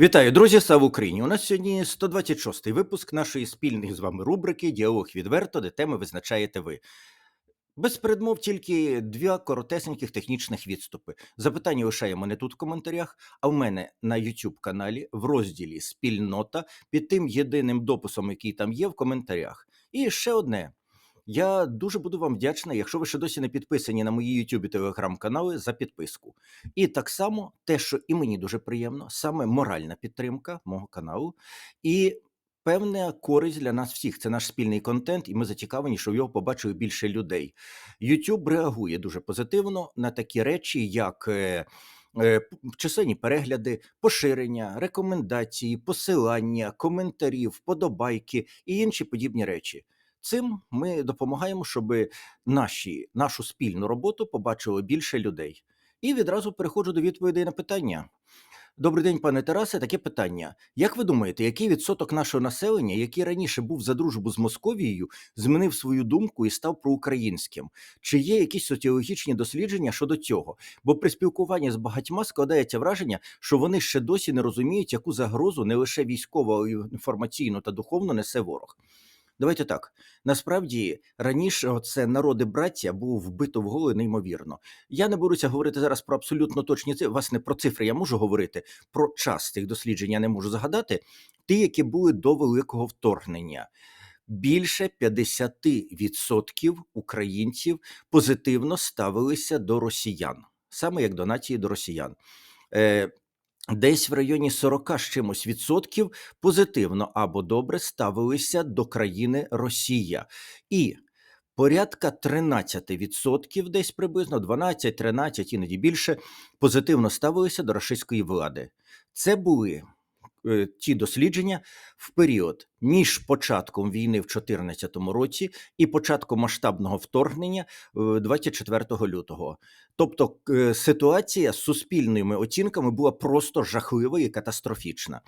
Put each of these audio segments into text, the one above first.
Вітаю, друзі! Слава Україні! У нас сьогодні 126-й випуск нашої спільної з вами рубрики Діалог відверто, де теми визначаєте ви. Без передмов тільки два коротесеньких технічних відступи. Запитання лишаємо не тут в коментарях, а в мене на YouTube каналі в розділі Спільнота під тим єдиним дописом, який там є в коментарях. І ще одне. Я дуже буду вам вдячний, якщо ви ще досі не підписані на мої YouTube і телеграм-канали за підписку. І так само те, що і мені дуже приємно, саме моральна підтримка мого каналу і певна користь для нас всіх. Це наш спільний контент, і ми зацікавлені, щоб його побачили більше людей. YouTube реагує дуже позитивно на такі речі, як. е, е, Численні перегляди, поширення, рекомендації, посилання, коментарі, вподобайки і інші подібні речі. Цим ми допомагаємо, щоб наші, нашу спільну роботу побачило більше людей. І відразу переходжу до відповідей на питання. Добрий день, пане Тарасе. Таке питання. Як ви думаєте, який відсоток нашого населення, який раніше був за дружбу з Московією, змінив свою думку і став проукраїнським? Чи є якісь соціологічні дослідження щодо цього? Бо при спілкуванні з багатьма складається враження, що вони ще досі не розуміють, яку загрозу не лише військово, а й інформаційно та духовно несе ворог. Давайте так. Насправді раніше це народи браття був вбито в голови неймовірно. Я не беруся говорити зараз про абсолютно точні цифри. Власне, про цифри я можу говорити. Про час цих досліджень я не можу загадати. Ті, які були до великого вторгнення. Більше 50% українців позитивно ставилися до росіян, саме як до нації до росіян. Десь в районі 40 з чимось відсотків позитивно або добре ставилися до країни Росія. І порядка 13%, десь приблизно 12-13, іноді більше, позитивно ставилися до російської влади. Це були ті дослідження в період між початком війни в 2014 році і початком масштабного вторгнення е, 24 лютого. Тобто е, ситуація з суспільними оцінками була просто жахлива і катастрофічна.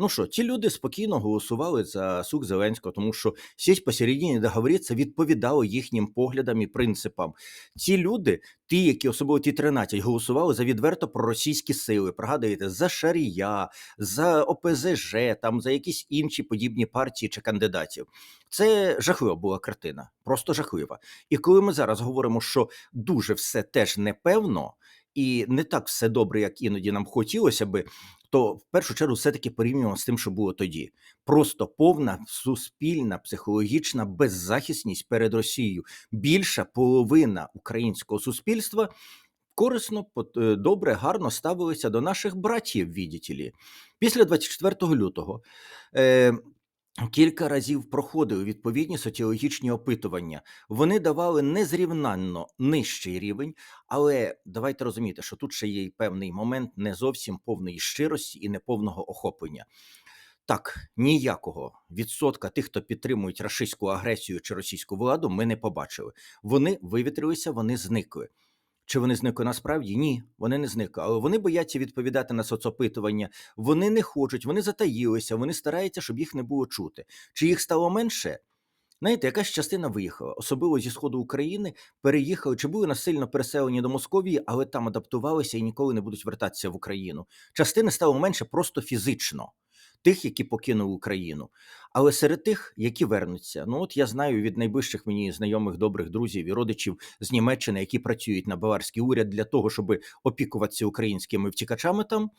Ну що, ці люди спокійно голосували за сук Зеленського, тому що сість посередині договоритися відповідало їхнім поглядам і принципам. Ці люди, ті, які особливо ті 13, голосували за відверто проросійські сили. Пригадуєте, за Шарія, за ОПЗЖ, там за якісь інші подібні партії чи кандидатів. Це жахлива була картина, просто жахлива. І коли ми зараз говоримо, що дуже все теж непевно і не так все добре, як іноді нам хотілося би, то в першу чергу все-таки порівнюємо з тим, що було тоді. Просто повна суспільна психологічна беззахисність перед Росією. Більша половина українського суспільства корисно, е, добре, гарно ставилися до наших братів, відітілі. Після 24 лютого. Кілька разів проходили відповідні соціологічні опитування. Вони давали незрівнянно нижчий рівень, але давайте розуміти, що тут ще є й певний момент не зовсім повної щирості і неповного охоплення. Так, ніякого відсотка тих, хто підтримують рашистську агресію чи російську владу, ми не побачили. Вони вивітрилися, вони зникли. Чи вони зникли насправді? Ні, вони не зникли. Але вони бояться відповідати на соцопитування, вони не хочуть, вони затаїлися, вони стараються, щоб їх не було чути. Чи їх стало менше? Знаєте, якась частина виїхала, особливо зі сходу України, переїхали чи були насильно переселені до Московії, але там адаптувалися і ніколи не будуть вертатися в Україну. Частини стало менше просто фізично. Тих, які покинули Україну, але серед тих, які вернуться, ну от я знаю від найближчих мені знайомих добрих друзів і родичів з Німеччини, які працюють на баварський уряд для того, щоб опікуватися українськими втікачами там.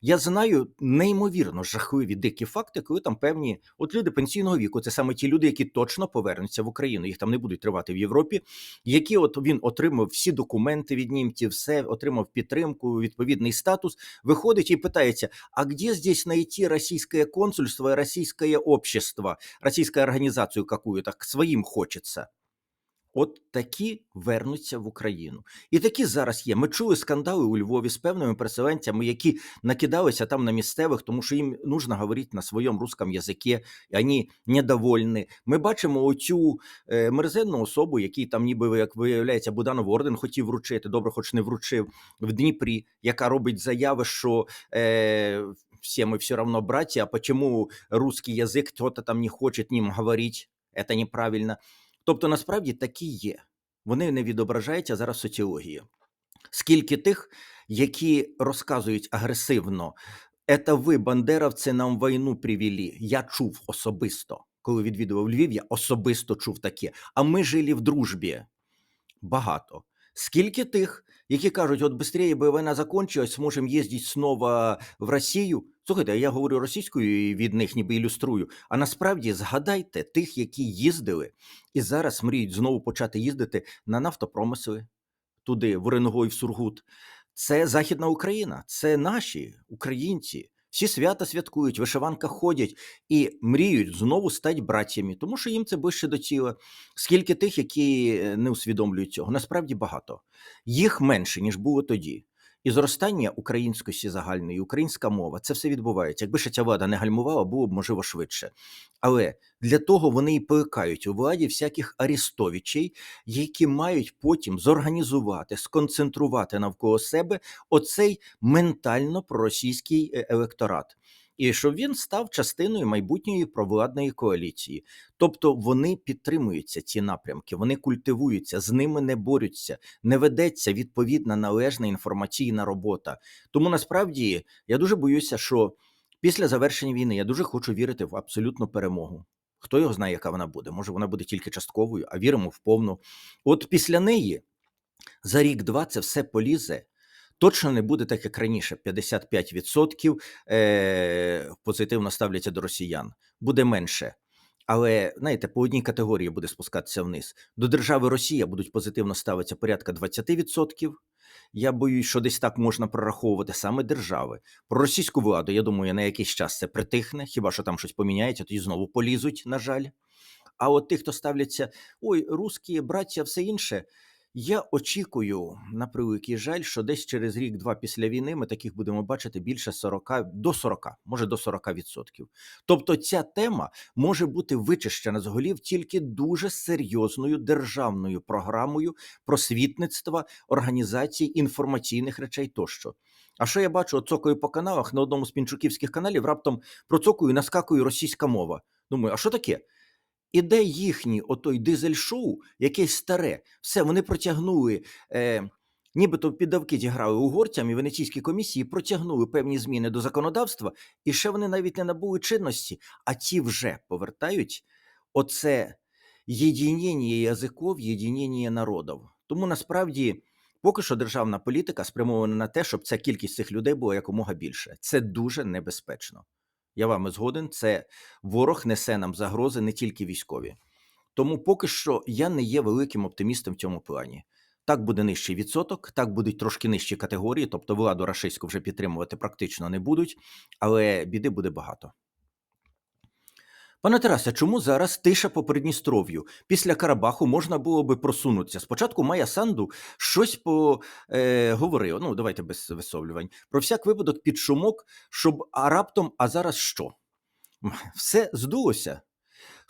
Я знаю неймовірно жахливі дикі факти, коли там певні от люди пенсійного віку, це саме ті люди, які точно повернуться в Україну. Їх там не будуть тривати в Європі. Які от він отримав всі документи від німців, все отримав підтримку, відповідний статус. Виходить і питається: а где здесь найти российское консульство, и российское общество, российскую организацию какую-то своїм хочеться? От такі вернуться в Україну. І такі зараз є. Ми чули скандали у Львові з певними переселенцями, які накидалися там на місцевих, тому що їм нужно говорити на своєму русском язикі, і вони недовольні. Ми бачимо оцю е, мерзенну особу, який там, ніби як виявляється, Буданов орден хотів вручити, добре, хоч не вручив в Дніпрі, яка робить заяви, що. Е, все мы все равно братья, а почему русский язык кто-то там не хочет ним говорить, это неправильно. Тобто, насправді такі є. Вони не відображаються зараз в соціології. Скільки тих, які розказують агресивно Это ви, бандеровці, нам війну привели. Я чув особисто. Коли відвідував Львів, я особисто чув таке. А ми жили в дружбі. Багато. Скільки тих, які кажуть, от быстрее би війна закончилась, можемо їздити знову в Росію. Слухайте, я говорю російською і від них ніби ілюструю. А насправді згадайте тих, які їздили і зараз мріють знову почати їздити на нафтопромисли туди, в Оренгой, в Сургут. Це Західна Україна, це наші українці. Всі свята святкують, вишиванка ходять і мріють знову стати братцями, тому що їм це ближче до тіла. Скільки тих, які е, не усвідомлюють цього, насправді багато. Їх менше, ніж було тоді. І зростання українськості загальної, українська мова, це все відбувається. Якби ще ця влада не гальмувала, було б можливо швидше. Але для того вони і плекають у владі всяких арестовичей, які мають потім зорганізувати, сконцентрувати навколо себе оцей ментально проросійський е, електорат. І щоб він став частиною майбутньої провладної коаліції. Тобто вони підтримуються ці напрямки, вони культивуються, з ними не борються, не ведеться відповідна належна інформаційна робота. Тому насправді я дуже боюся, що після завершення війни я дуже хочу вірити в абсолютну перемогу. Хто його знає, яка вона буде? Може, вона буде тільки частковою, а віримо в повну. От після неї за рік-два це все полізе. Точно не буде так, як раніше: 55% е, позитивно ставляться до росіян. Буде менше. Але знаєте, по одній категорії буде спускатися вниз. До держави Росія будуть позитивно ставитися порядка 20%. Я боюсь, що десь так можна прораховувати саме держави. Про російську владу, я думаю, на якийсь час це притихне, хіба що там щось поміняється, тоді знову полізуть, на жаль. А от тих, хто ставляться, ой, русські, браття, все інше. Я очікую, на превеликий жаль, що десь через рік-два після війни ми таких будемо бачити більше 40, до 40, може до 40%. Тобто ця тема може бути вичищена з голів тільки дуже серйозною державною програмою просвітництва, організації інформаційних речей тощо. А що я бачу, от цокаю по каналах на одному з пінчуківських каналів, раптом процокую, наскакує російська мова. Думаю, а що таке? Іде їхній отой дизель-шоу, якесь старе. Все, вони протягнули, е, нібито піддавки зіграли угорцям і Венеційській комісії, протягнули певні зміни до законодавства, і ще вони навіть не набули чинності, а ті вже повертають оце єдинення язиков, єдинення народів. Тому насправді. Поки що державна політика спрямована на те, щоб ця кількість цих людей була якомога більше. Це дуже небезпечно. Я вами згоден, це ворог несе нам загрози не тільки військові. Тому поки що я не є великим оптимістом в цьому плані. Так буде нижчий відсоток, так будуть трошки нижчі категорії, тобто владу рашистську вже підтримувати практично не будуть, але біди буде багато. Пане Тарасе, чому зараз тиша по Придністров'ю? Після Карабаху можна було би просунутися. Спочатку Майя Санду щось по, е, говорив, ну давайте без висовлювань, про всяк випадок під шумок, щоб а раптом, а зараз що? Все здулося.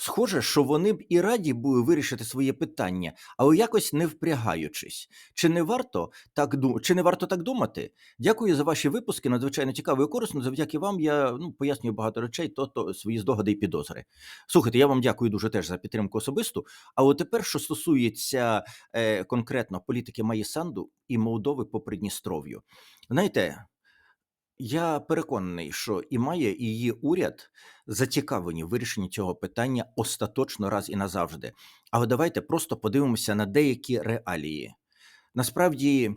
Схоже, що вони б і раді були вирішити своє питання, але якось не впрягаючись. Чи не варто так ду... чи не варто так думати? Дякую за ваші випуски. Надзвичайно цікаво і корисно. Завдяки вам я ну, пояснюю багато речей, то, то свої здогади і підозри. Слухайте, я вам дякую дуже теж за підтримку особисту. А от тепер, що стосується е, конкретно політики Маї Санду і Молдови по Придністров'ю, знаєте. Я переконаний, що і має і її уряд зацікавлені в вирішенні цього питання остаточно раз і назавжди. Але давайте просто подивимося на деякі реалії. Насправді,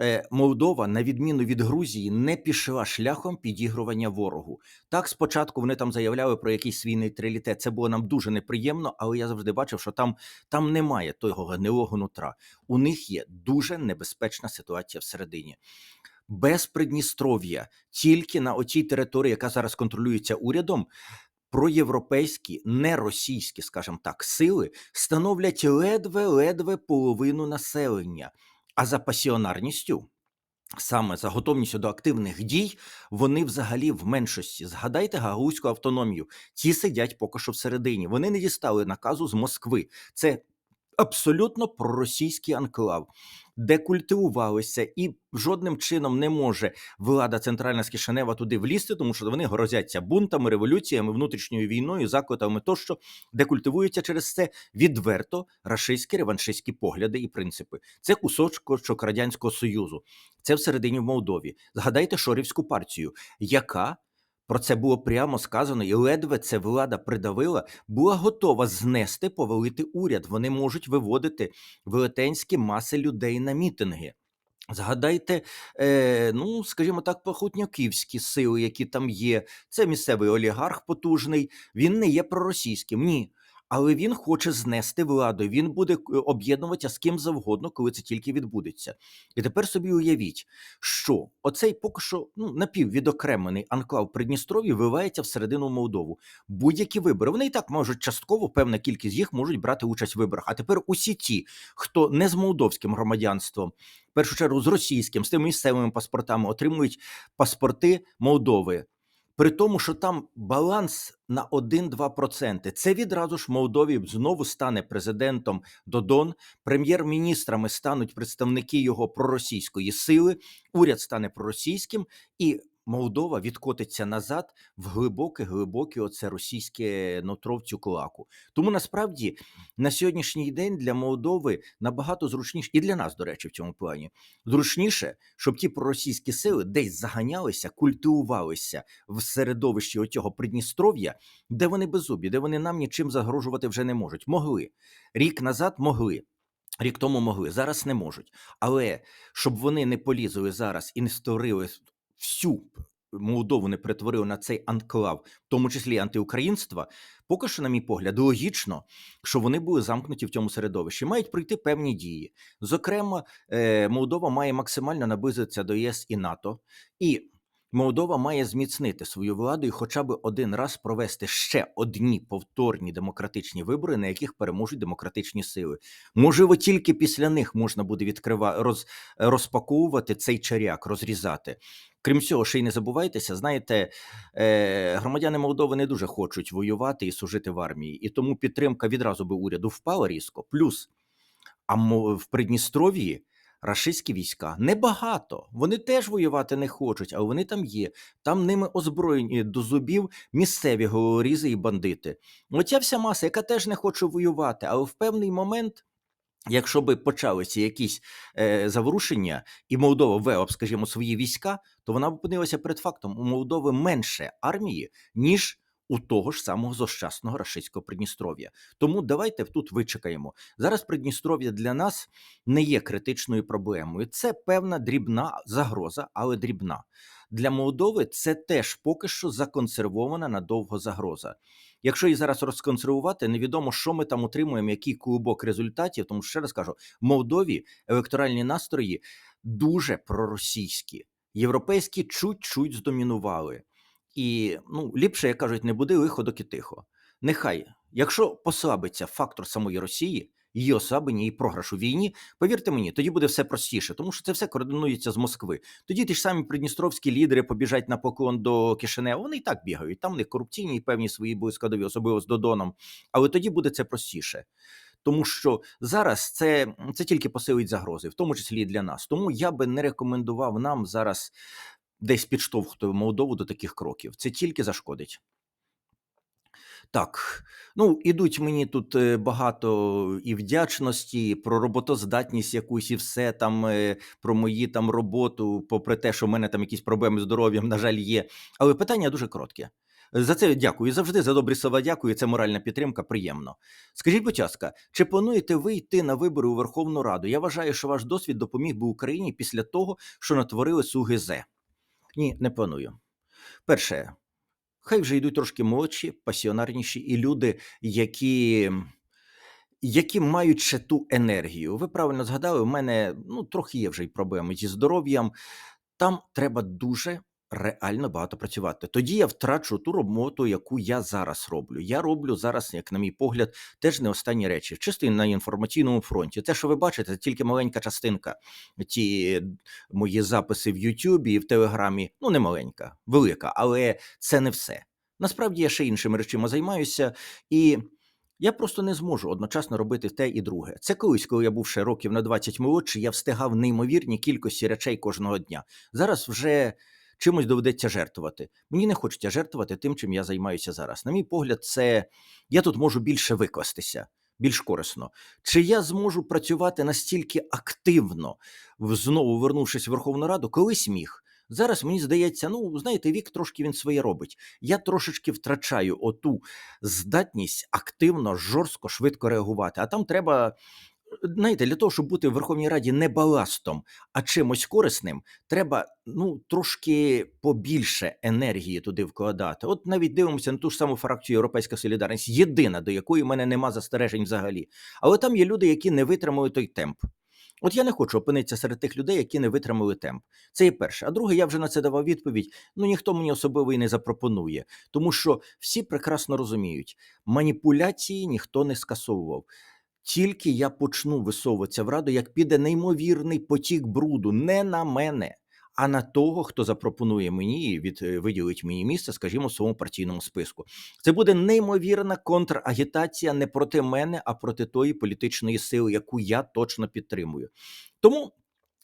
е, Молдова, на відміну від Грузії, не пішла шляхом підігрування ворогу. Так, спочатку вони там заявляли про якийсь свій нейтралітет. Це було нам дуже неприємно, але я завжди бачив, що там, там немає того гнилого нутра. У них є дуже небезпечна ситуація всередині без Придністров'я, тільки на отій території, яка зараз контролюється урядом, проєвропейські, не російські, скажімо так, сили становлять ледве-ледве половину населення. А за пасіонарністю, саме за готовністю до активних дій, вони взагалі в меншості. Згадайте гагаузьку автономію. Ті сидять поки що всередині. Вони не дістали наказу з Москви. Це абсолютно проросійський анклав, де культивувалися, і жодним чином не може влада центральна з Кишинева туди влізти, тому що вони грозяться бунтами, революціями, внутрішньою війною, закотами тощо, де культивуються через це відверто рашистські реваншистські погляди і принципи. Це кусочок радянського союзу. Це всередині в Молдові. Згадайте Шорівську партію, яка про це було прямо сказано, і ледве це влада придавила, була готова знести повалити уряд. Вони можуть виводити велетенські маси людей на мітинги. Згадайте, е, ну скажімо так, похутняківські сили, які там є. Це місцевий олігарх потужний. Він не є проросійським, ні. Але він хоче знести владу. Він буде об'єднуватися з ким завгодно, коли це тільки відбудеться. І тепер собі уявіть, що оцей поки що ну, напіввідокремлений анклав Придністров'я виливається всередину Молдову. Будь-які вибори. Вони і так можуть частково, певна кількість їх можуть брати участь в виборах. А тепер усі ті, хто не з молдовським громадянством, в першу чергу з російським, з тими місцевими паспортами, отримують паспорти Молдови. При тому, що там баланс на 1-2%. Це відразу ж Молдові знову стане президентом Додон, прем'єр-міністрами стануть представники його проросійської сили, уряд стане проросійським, і Молдова відкотиться назад в глибоке, глибоке оце російське нутро в цю клаку. Тому насправді на сьогоднішній день для Молдови набагато зручніше, і для нас, до речі, в цьому плані зручніше, щоб ті проросійські сили десь заганялися, культивувалися в середовищі оцього Придністров'я, де вони беззубі, де вони нам нічим загрожувати вже не можуть. Могли рік назад могли. Рік тому могли, зараз не можуть. Але щоб вони не полізли зараз і не створили всю Молдову, не перетворили на цей анклав, в тому числі антиукраїнства, поки що, на мій погляд, логічно, що вони були замкнуті в цьому середовищі. Мають пройти певні дії. Зокрема, е, Молдова має максимально наблизитися до ЄС і НАТО, і Молдова має зміцнити свою владу і хоча б один раз провести ще одні повторні демократичні вибори, на яких переможуть демократичні сили. Можливо, тільки після них можна буде відкрива... роз... розпаковувати цей чаряк, розрізати. Крім цього, ще й не забувайтеся, знаєте, е, громадяни Молдови не дуже хочуть воювати і служити в армії, і тому підтримка відразу би уряду впала різко. Плюс, а в Придністров'ї рашистські війська небагато. Вони теж воювати не хочуть, але вони там є. Там ними озброєні до зубів місцеві голорізи і бандити. Оця вся маса, яка теж не хоче воювати, але в певний момент. Якщо би почалися якісь е, заворушення, і Молдова ввела б, скажімо, свої війська, то вона б опинилася перед фактом: у Молдови менше армії, ніж у того ж самого зощасного рашистського Придністров'я. Тому давайте тут вичекаємо. Зараз Придністров'я для нас не є критичною проблемою. Це певна дрібна загроза, але дрібна. Для Молдови це теж поки що законсервована надовго загроза. Якщо її зараз розконсервувати, невідомо, що ми там отримуємо, який клубок результатів. Тому ще раз кажу, в Молдові електоральні настрої дуже проросійські, європейські чуть-чуть здомінували. І ну, ліпше, як кажуть, не буде лихо, доки тихо. Нехай, якщо послабиться фактор самої Росії, її ослаблення і програш у війні, повірте мені, тоді буде все простіше, тому що це все координується з Москви. Тоді ті ж самі придністровські лідери побіжать на поклон до Кишинева. Вони і так бігають. Там в них корупційні і певні свої були складові, особливо з Додоном. Але тоді буде це простіше. Тому що зараз це, це тільки посилить загрози, в тому числі і для нас. Тому я би не рекомендував нам зараз десь підштовхувати Молдову до таких кроків. Це тільки зашкодить. Так, ну ідуть мені тут е, багато і вдячності, про роботоздатність якусь, і все там е, про мої там роботу, попри те, що в мене там якісь проблеми з здоров'ям, на жаль, є. Але питання дуже коротке. За це дякую. Завжди за добрі слова дякую. Це моральна підтримка. Приємно. Скажіть, будь ласка, чи плануєте ви йти на вибори у Верховну Раду? Я вважаю, що ваш досвід допоміг би Україні після того, що натворили слуги зе. Ні, не планую. Перше, хай вже йдуть трошки молодші, пасіонарніші і люди, які, які мають ще ту енергію. Ви правильно згадали, у мене ну, трохи є вже й проблеми зі здоров'ям. Там треба дуже реально багато працювати. Тоді я втрачу ту роботу, яку я зараз роблю. Я роблю зараз, як на мій погляд, теж не останні речі, чисто на інформаційному фронті. Те, що ви бачите, це тільки маленька частинка. Ті мої записи в Ютубі і в Телеграмі, ну не маленька, велика, але це не все. Насправді я ще іншими речима займаюся, і Я просто не зможу одночасно робити те і друге. Це колись, коли я був ще років на 20 молодший, я встигав неймовірні кількості речей кожного дня. Зараз вже чимось доведеться жертвувати. Мені не хочеться жертвувати тим, чим я займаюся зараз. На мій погляд, це я тут можу більше викластися, більш корисно. Чи я зможу працювати настільки активно, знову вернувшись в Верховну Раду, колись міг. Зараз мені здається, ну знаєте, вік трошки він своє робить. Я трошечки втрачаю оту здатність активно, жорстко, швидко реагувати. А там треба, знаєте, для того, щоб бути в Верховній Раді не баластом, а чимось корисним, треба ну трошки побільше енергії туди вкладати. От навіть дивимося на ту ж саму фракцію Європейська Солідарність, єдина, до якої в мене нема застережень взагалі. Але там є люди, які не витримали той темп. От я не хочу опинитися серед тих людей, які не витримали темп. Це є перше. А друге, я вже на це давав відповідь. Ну ніхто мені особливо і не запропонує, тому що всі прекрасно розуміють, маніпуляції ніхто не скасовував. Тільки я почну висовуватися в раду, як піде неймовірний потік бруду не на мене, а на того, хто запропонує мені і від е, виділить мені місце, скажімо, в своєму партійному списку. Це буде неймовірна контрагітація не проти мене, а проти тої політичної сили, яку я точно підтримую. Тому.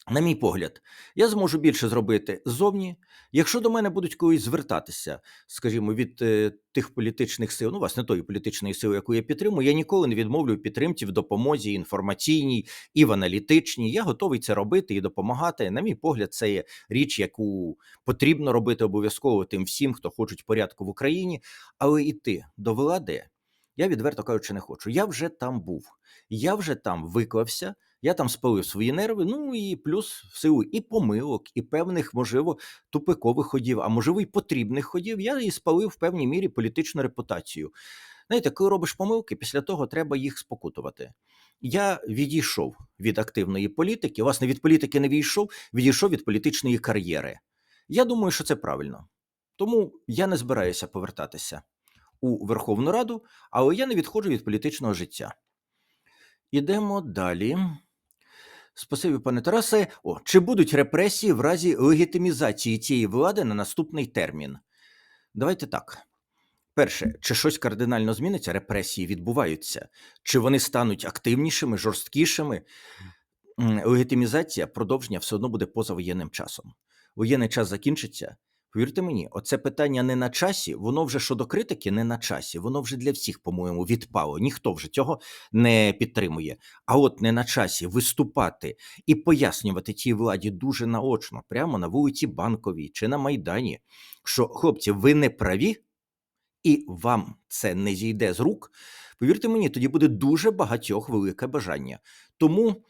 На мій погляд, я зможу більше зробити ззовні, якщо до мене будуть колись звертатися, скажімо, від е, тих політичних сил, ну, власне, тої політичної сили, яку я підтримую, я ніколи не відмовлю підтримці в допомозі інформаційній і в аналітичній. Я готовий це робити і допомагати. На мій погляд, це є річ, яку потрібно робити обов'язково тим всім, хто хочуть порядку в Україні, але йти до влади. Я відверто кажучи, не хочу. Я вже там був, я вже там виклався, я там спалив свої нерви. Ну і плюс в силу і помилок, і певних, можливо, тупикових ходів, а можливо, і потрібних ходів. Я і спалив в певній мірі політичну репутацію. Знаєте, коли робиш помилки, після того треба їх спокутувати. Я відійшов від активної політики, власне, від політики не відійшов, відійшов від політичної кар'єри. Я думаю, що це правильно. Тому я не збираюся повертатися у Верховну Раду, але я не відходжу від політичного життя. Ідемо далі. Спасибі, пане Тарасе. О, чи будуть репресії в разі легітимізації цієї влади на наступний термін? Давайте так. Перше, чи щось кардинально зміниться? Репресії відбуваються. Чи вони стануть активнішими, жорсткішими? Легітимізація продовження все одно буде поза воєнним часом. Воєнний час закінчиться. Повірте мені, оце питання не на часі, воно вже щодо критики не на часі. Воно вже для всіх, по-моєму, відпало. Ніхто вже цього не підтримує. А от не на часі виступати і пояснювати тій владі дуже наочно, прямо на вулиці Банковій чи на Майдані, що хлопці, ви не праві, і вам це не зійде з рук. Повірте мені, тоді буде дуже багатьох велике бажання. Тому.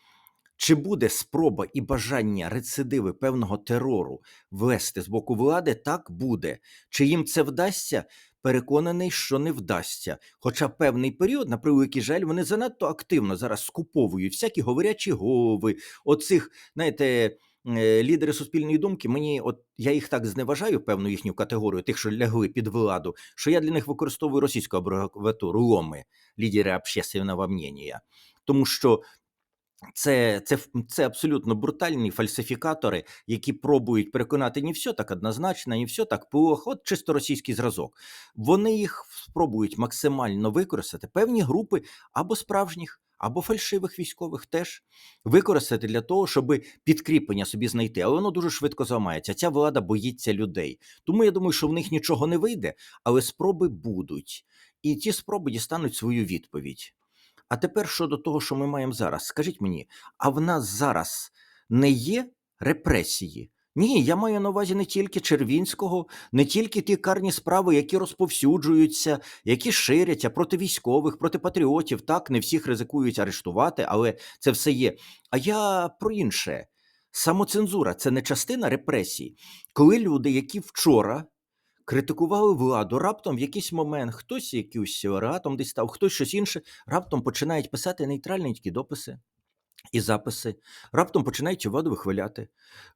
Чи буде спроба і бажання рецидиви певного терору ввести з боку влади? Так буде. Чи їм це вдасться? Переконаний, що не вдасться. Хоча певний період, на превеликий жаль, вони занадто активно зараз скуповують всякі говорячі голови, оцих, знаєте, е, лідери суспільної думки. Мені, от я їх так зневажаю, певну їхню категорію, тих, що лягли під владу, що я для них використовую російську абревіатуру ломи, лідери общественного мнення. Тому що це, це, це абсолютно брутальні фальсифікатори, які пробують переконати не все так однозначно, не все так плохо, от чисто російський зразок. Вони їх спробують максимально використати певні групи або справжніх, або фальшивих військових теж використати для того, щоб підкріплення собі знайти. Але воно дуже швидко зламається. Ця влада боїться людей. Тому я думаю, що в них нічого не вийде, але спроби будуть. І ці спроби дістануть свою відповідь. А тепер щодо того, що ми маємо зараз, скажіть мені, а в нас зараз не є репресії? Ні, я маю на увазі не тільки Червінського, не тільки ті карні справи, які розповсюджуються, які ширяться проти військових, проти патріотів. Так, не всіх ризикують арештувати, але це все є. А я про інше. Самоцензура це не частина репресій. Коли люди, які вчора критикували владу, раптом в якийсь момент хтось якийсь ратом десь став, хтось щось інше, раптом починають писати нейтральні такі дописи і записи, раптом починають владу вихваляти.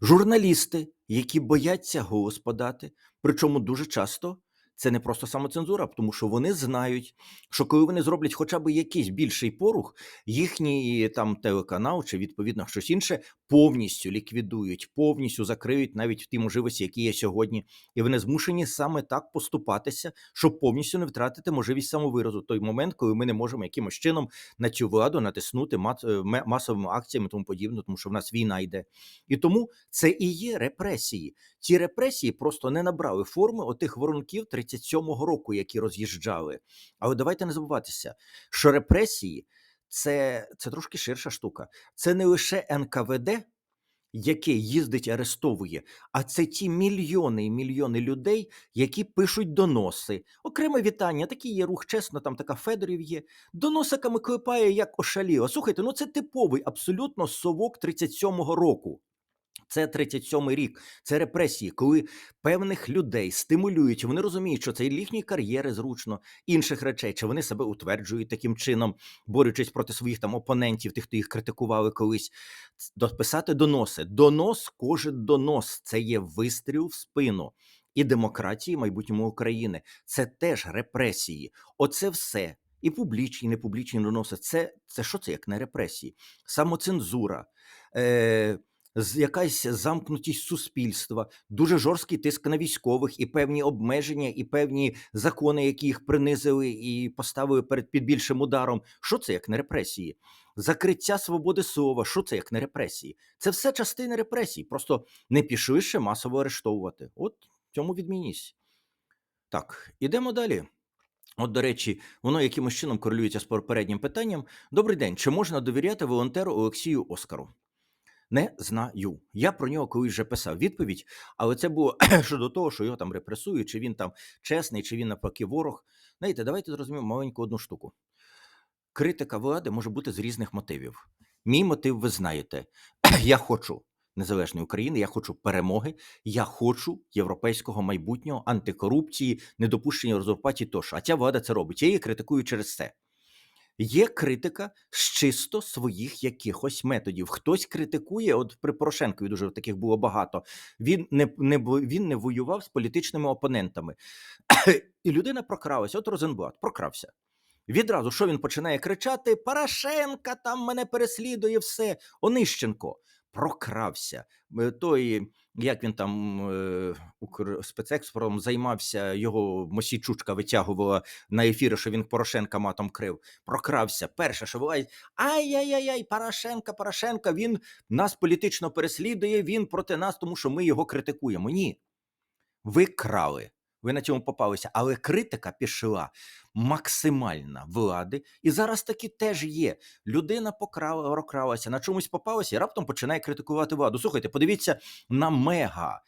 Журналісти, які бояться голос подати, причому дуже часто це не просто самоцензура, тому що вони знають, що коли вони зроблять хоча б якийсь більший порух, їхній там телеканал чи відповідно щось інше повністю ліквідують, повністю закриють навіть ті можливості, які є сьогодні, і вони змушені саме так поступатися, щоб повністю не втратити можливість самовиразу. Той момент, коли ми не можемо якимось чином на цю владу натиснути е, масовими акціями, тому подібне, тому що в нас війна йде. І тому це і є репресії. Ці репресії просто не набрали форми отих воронків 37-го року, які роз'їжджали. Але давайте не забуватися, що репресії це, це трошки ширша штука. Це не лише НКВД, яке їздить, арестовує, а це ті мільйони і мільйони людей, які пишуть доноси. Окреме вітання, такий є рух, чесно, там така Федорів є. Доносиками клепає, як ошаліло. Слухайте, ну це типовий абсолютно совок 37-го року. Це 37-й рік, це репресії, коли певних людей стимулюють, вони розуміють, що це і їхні кар'єри зручно, інших речей, чи вони себе утверджують таким чином, борючись проти своїх там опонентів, тих, хто їх критикували колись. Дописати доноси. Донос, кожен донос це є вистріл в спину. І демократії майбутньому України це теж репресії. Оце все. І публічні, і непублічні доноси. Це, це що це як не репресії? Самоцензура. Е, якась замкнутість суспільства, дуже жорсткий тиск на військових, і певні обмеження, і певні закони, які їх принизили і поставили перед під більшим ударом. Що це як не репресії? Закриття свободи слова, що це як не репресії? Це все частини репресій. Просто не пішли ще масово арештовувати. От в цьому відмінність. Так, ідемо далі. От, до речі, воно якимось чином корелюється з попереднім питанням. Добрий день. Чи можна довіряти волонтеру Олексію Оскару? Не знаю. Я про нього колись вже писав відповідь, але це було щодо того, що його там репресують, чи він там чесний, чи він навпаки ворог. Знаєте, давайте зрозуміємо маленьку одну штуку. Критика влади може бути з різних мотивів. Мій мотив, ви знаєте, я хочу незалежної України, я хочу перемоги, я хочу європейського майбутнього, антикорупції, недопущення розурпації тощо. А ця влада це робить. Я її критикую через це. Є критика з чисто своїх якихось методів. Хтось критикує, от при Порошенкові дуже таких було багато. Він не, не він не воював з політичними опонентами. І людина прокралася. От Розенблат прокрався. Відразу що він починає кричати: Порошенка там мене переслідує все. Онищенко прокрався. Е, Той, як він там е, займався, його Мосійчучка витягувала на ефіри, що він Порошенка матом крив. Прокрався. Перше, що буває, ай-яй-яй, Порошенка, Порошенка, він нас політично переслідує, він проти нас, тому що ми його критикуємо. Ні. Ви крали. Ви на цьому попалися, але критика пішла максимальна влади, і зараз таки теж є. Людина покрала, прокралася, на чомусь попалася і раптом починає критикувати владу. Слухайте, подивіться на мега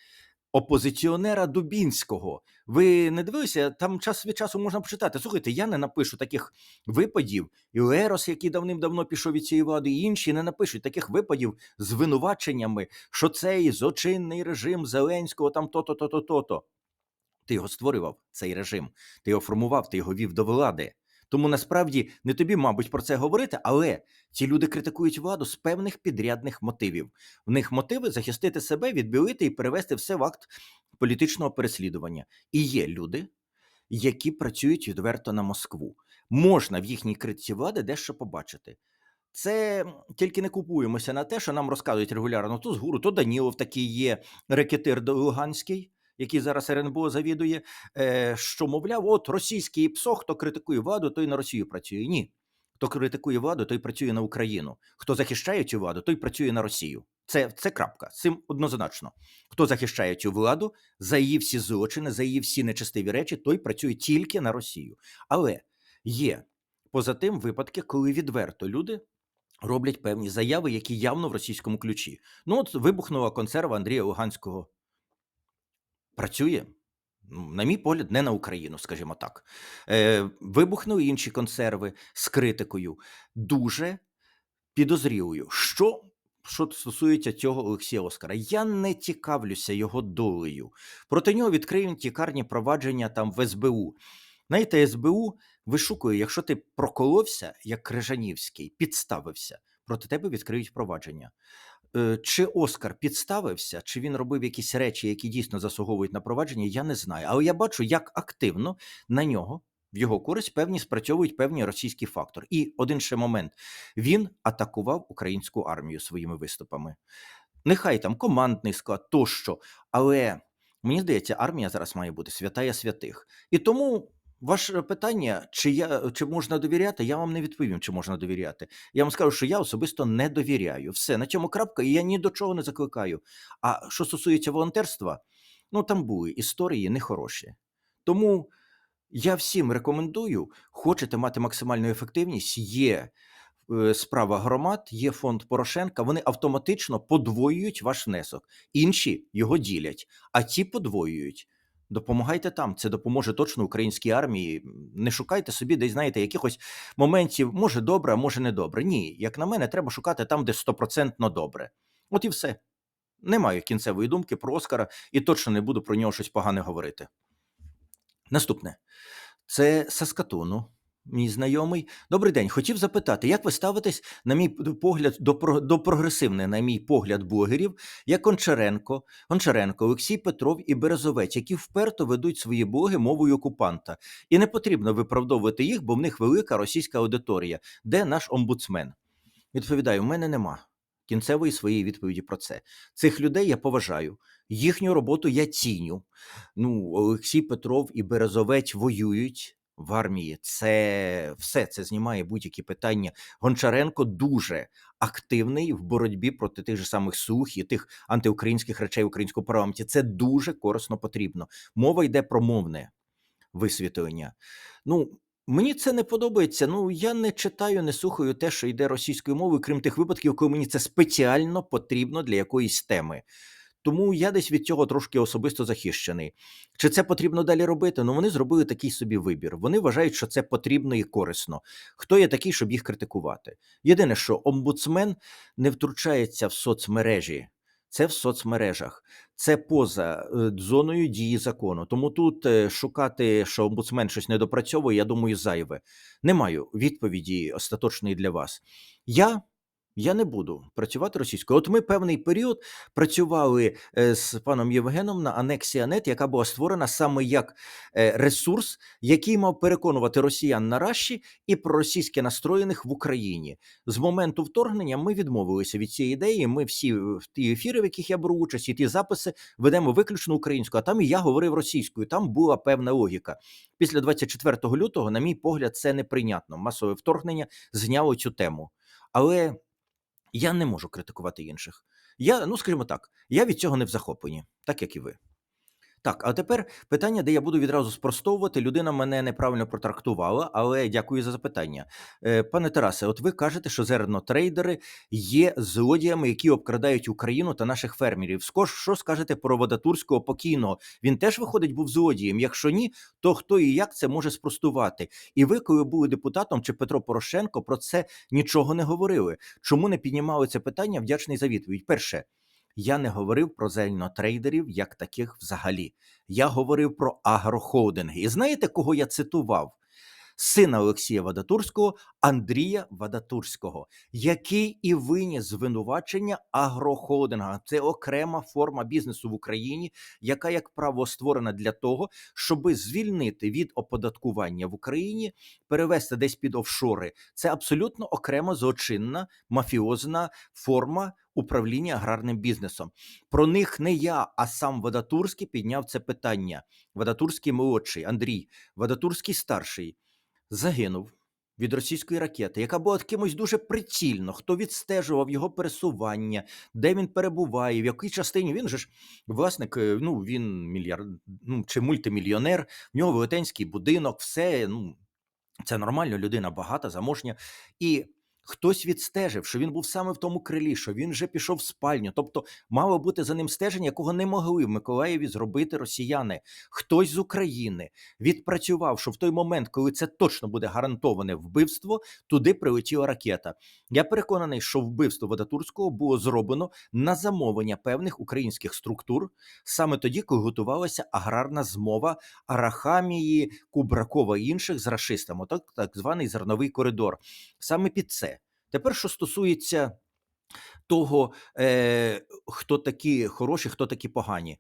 опозиціонера Дубінського. Ви не дивилися? Там час від часу можна почитати. Слухайте, я не напишу таких випадів. І Лерос, який давним-давно пішов від цієї влади, і інші не напишуть таких випадів звинуваченнями, що цей злочинний режим Зеленського там то-то, то-то, то-то. Ти його створював, цей режим, ти його формував, ти його вів до влади. Тому насправді не тобі, мабуть, про це говорити, але ці люди критикують владу з певних підрядних мотивів. В них мотиви захистити себе, відбілити і перевести все в акт політичного переслідування. І є люди, які працюють відверто на Москву. Можна в їхній критиці влади дещо побачити. Це тільки не купуємося на те, що нам розказують регулярно. То з гуру, то Данілов такий є рекетир Луганський, який зараз РНБО завідує, е, що мовляв, от російський ПСО, хто критикує владу, той на Росію працює. Ні. Хто критикує владу, той працює на Україну. Хто захищає цю владу, той працює на Росію. Це, це крапка. Цим однозначно. Хто захищає цю владу за її всі злочини, за її всі нечестиві речі, той працює тільки на Росію. Але є поза тим випадки, коли відверто люди роблять певні заяви, які явно в російському ключі. Ну, от вибухнула консерва Андрія Луганського. Працює. Ну, На мій погляд, не на Україну, скажімо так. Е, вибухнули інші консерви з критикою. Дуже підозрілою. Що, що стосується цього Олексія Оскара, я не цікавлюся його долею. Проти нього відкриють карні провадження там в СБУ. Знаєте, СБУ вишукує, якщо ти проколовся, як Крижанівський, підставився, проти тебе відкриють провадження. Е, чи Оскар підставився, чи він робив якісь речі, які дійсно заслуговують на провадження, я не знаю. Але я бачу, як активно на нього в його користь певні спрацьовують певні російські фактори. І один ще момент: він атакував українську армію своїми виступами. Нехай там командний склад тощо, але мені здається, армія зараз має бути святая святих. І тому ваше питання, чи я чи можна довіряти, я вам не відповім, чи можна довіряти. Я вам скажу, що я особисто не довіряю. Все на цьому крапка, і я ні до чого не закликаю. А що стосується волонтерства, ну там були історії нехороші. Тому я всім рекомендую, хочете мати максимальну ефективність, є е, справа громад, є фонд Порошенка. Вони автоматично подвоюють ваш внесок. Інші його ділять, а ті подвоюють. Допомагайте там, це допоможе точно українській армії. Не шукайте собі, десь знаєте, якихось моментів, може добре, а може не добре. Ні, як на мене, треба шукати там, де стопроцентно добре. От і все. Не маю кінцевої думки про Оскара і точно не буду про нього щось погане говорити. Наступне це Саскатуну, мій знайомий. Добрий день. Хотів запитати, як ви ставитесь, на мій погляд, до, до прогресивних, на мій погляд, блогерів, як Гончаренко, Гончаренко, Олексій Петров і Березовець, які вперто ведуть свої блоги мовою окупанта. І не потрібно виправдовувати їх, бо в них велика російська аудиторія. Де наш омбудсмен? Відповідаю, в мене нема кінцевої своєї відповіді про це. Цих людей я поважаю. Їхню роботу я ціню. Ну, Олексій Петров і Березовець воюють в армії. Це все це знімає будь-які питання. Гончаренко дуже активний в боротьбі проти тих же самих сух і тих антиукраїнських речей в українському парламенті. Це дуже корисно потрібно. Мова йде про мовне висвітлення. Ну. Мені це не подобається. Ну я не читаю, не слухаю те, що йде російською мовою, крім тих випадків, коли мені це спеціально потрібно для якоїсь теми. Тому я десь від цього трошки особисто захищений. Чи це потрібно далі робити? Ну вони зробили такий собі вибір. Вони вважають, що це потрібно і корисно. Хто я такий, щоб їх критикувати? Єдине, що омбудсмен не втручається в соцмережі. Це в соцмережах, це поза е, зоною дії закону. Тому тут е, шукати, що омбудсмен щось не допрацьовує, я думаю, зайве. Не маю відповіді остаточної для вас. Я я не буду працювати російською. От ми певний період працювали е, з паном Євгеном на анексія Нет, яка була створена саме як е, ресурс, який мав переконувати росіян на Раші і проросійськи настроєних в Україні. З моменту вторгнення ми відмовилися від цієї ідеї. Ми всі в ті ефіри, в яких я беру участь, і ті записи ведемо виключно українською. А там і я говорив російською. Там була певна логіка. Після 24 лютого, на мій погляд, це неприйнятно. Масове вторгнення зняло цю тему. Але я не можу критикувати інших. Я, ну скажімо так, я від цього не в захопленні, так як і ви. Так, а тепер питання, де я буду відразу спростовувати. Людина мене неправильно протрактувала, але дякую за запитання. Е, Пане Тарасе, от ви кажете, що зернотрейдери є злодіями, які обкрадають Україну та наших фермерів. Скож, що скажете про Водатурського покійного? Він теж виходить був злодієм. Якщо ні, то хто і як це може спростувати? І ви, коли були депутатом чи Петро Порошенко, про це нічого не говорили. Чому не піднімали це питання? Вдячний за відповідь. Перше. Я не говорив про зельнотрейдерів як таких взагалі. Я говорив про агрохолдинги. І знаєте, кого я цитував? Сина Олексія Вадатурського, Андрія Вадатурського, який і виніс звинувачення агрохолдинга. Це окрема форма бізнесу в Україні, яка, як право, створена для того, щоби звільнити від оподаткування в Україні, перевести десь під офшори. Це абсолютно окрема злочинна мафіозна форма управління аграрним бізнесом. Про них не я, а сам Вадатурський підняв це питання. Вадатурський молодший Андрій, Вадатурський старший загинув. Від російської ракети, яка була кимось дуже прицільно, хто відстежував його пересування, де він перебуває, в якій частині він же ж власник, е, ну він мільярд, ну чи мультимільйонер, в нього велетенський будинок, все ну це нормально, людина багата, заможня. І хтось відстежив, що він був саме в тому крилі, що він вже пішов в спальню. Тобто мало бути за ним стеження, якого не могли в Миколаєві зробити росіяни. Хтось з України відпрацював, що в той момент, коли це точно буде гарантоване вбивство, туди прилетіла ракета. Я переконаний, що вбивство Водотурського було зроблено на замовлення певних українських структур саме тоді, коли готувалася аграрна змова Арахамії, Кубракова і інших з рашистами, так, так званий зерновий коридор. Саме під це. Тепер, що стосується того, е, хто такі хороші, хто такі погані.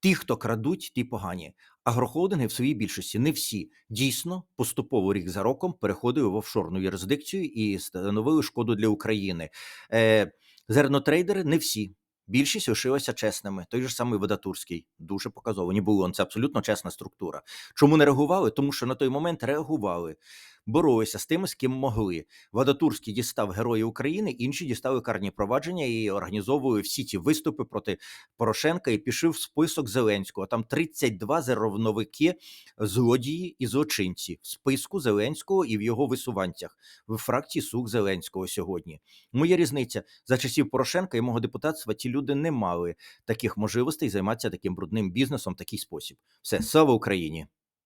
Ті, хто крадуть, ті погані. Агрохолдинги в своїй більшості не всі дійсно поступово рік за роком переходили в офшорну юрисдикцію і становили шкоду для України. Е, зернотрейдери не всі. Більшість лишилася чесними. Той же самий Водатурський, дуже показово. Ні було це абсолютно чесна структура. Чому не реагували? Тому що на той момент реагували, боролися з тими, з ким могли. Водотурський дістав Герої України, інші дістали карні провадження і організовували всі ті виступи проти Порошенка і пішов в список Зеленського. Там 32 зерновики, злодії і злочинці в списку Зеленського і в його висуванцях в фракції Сук Зеленського сьогодні. Моя різниця за часів Порошенка і мого депутатства ті люди не мали таких можливостей займатися таким брудним бізнесом в такий спосіб. Все, слава Україні!